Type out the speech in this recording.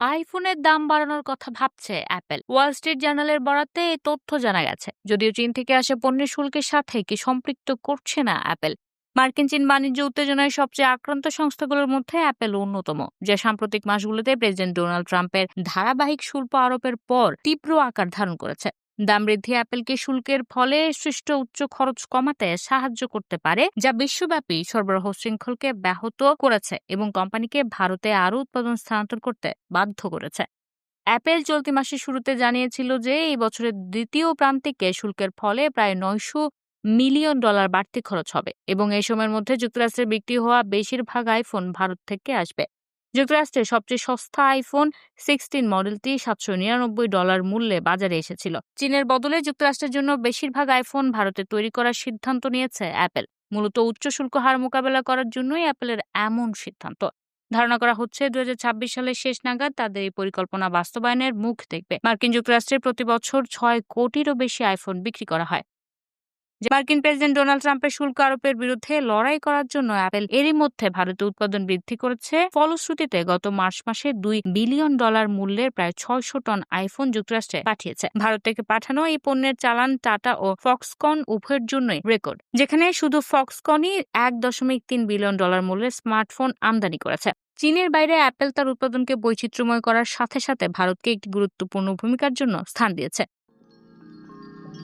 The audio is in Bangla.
আইফোনের দাম বাড়ানোর কথা ভাবছে অ্যাপেল। ওয়াল স্ট্রিট জার্নালের বরাতে এই তথ্য জানা গেছে। যদিও চীন থেকে আসে পণ্যের শুল্কের সাথে কি সম্পৃক্ত করছে না অ্যাপেল, মার্কিন চীন বাণিজ্য উত্তেজনায় সবচেয়ে আক্রান্ত সংস্থাগুলোর মধ্যে অ্যাপেল অন্যতম, যা সাম্প্রতিক মাসগুলোতে প্রেসিডেন্ট ডোনাল্ড ট্রাম্পের ধারাবাহিক শুল্ক আরোপের পর তীব্র আকার ধারণ করেছে। দাম বৃদ্ধি অ্যাপেলকে শুল্কের ফলে সৃষ্ট উচ্চ খরচ কমাতে সাহায্য করতে পারে, যা বিশ্বব্যাপী সরবরাহ শৃঙ্খলকে ব্যাহত করেছে এবং কোম্পানিকে ভারতে আরও উৎপাদন স্থানান্তর করতে বাধ্য করেছে। অ্যাপেল চলতি মাসের শুরুতে জানিয়েছিল যে, এই বছরের দ্বিতীয় প্রান্তিকে শুল্কের ফলে প্রায় নয়শো মিলিয়ন ডলার বাড়তি খরচ হবে এবং এই সময়ের মধ্যে যুক্তরাষ্ট্রে বিক্রি হওয়া বেশিরভাগ আইফোন ভারত থেকে আসবে। যুক্তরাষ্ট্রের সবচেয়ে সস্তা আইফোন সিক্সটিন মডেলটি সাতশো নিরানব্বই ডলার মূল্যে বাজারে এসেছিল। চীনের বদলে যুক্তরাষ্ট্রের জন্য বেশিরভাগ আইফোন ভারতে তৈরি করার সিদ্ধান্ত নিয়েছে অ্যাপেল। মূলত উচ্চ শুল্ক হার মোকাবেলা করার জন্যই অ্যাপেলের এমন সিদ্ধান্ত। ধারণা করা হচ্ছে দু হাজার ছাব্বিশ সালের শেষ নাগাদ তাদের এই পরিকল্পনা বাস্তবায়নের মুখ দেখবে। মার্কিন যুক্তরাষ্ট্রে প্রতি বছর ছয় কোটিরও বেশি আইফোন বিক্রি করা হয়। মার্কিন প্রেসিডেন্ট ডোনাল্ড ট্রাম্পের শুল্ক আরোপের বিরুদ্ধে লড়াই করার জন্য অ্যাপেল এরই মধ্যে ভারতে উৎপাদন বৃদ্ধি করেছে। ফলশ্রুতিতে গত মার্চ মাসে দুই বিলিয়ন ডলার মূল্যের প্রায় ছয়শো টন আইফোন যুক্তরাষ্ট্রে পাঠিয়েছে। ভারত থেকে পাঠানো এই পণ্যের চালান টাটা ও ফক্সকন উভয়ের জন্যই রেকর্ড, যেখানে শুধু ফক্সকনই এক দশমিক তিন বিলিয়ন ডলার মূল্যের স্মার্টফোন আমদানি করেছে। চীনের বাইরে অ্যাপেল তার উৎপাদনকে বৈচিত্র্যময় করার সাথে সাথে ভারতকে একটি গুরুত্বপূর্ণ ভূমিকার জন্য স্থান দিয়েছে।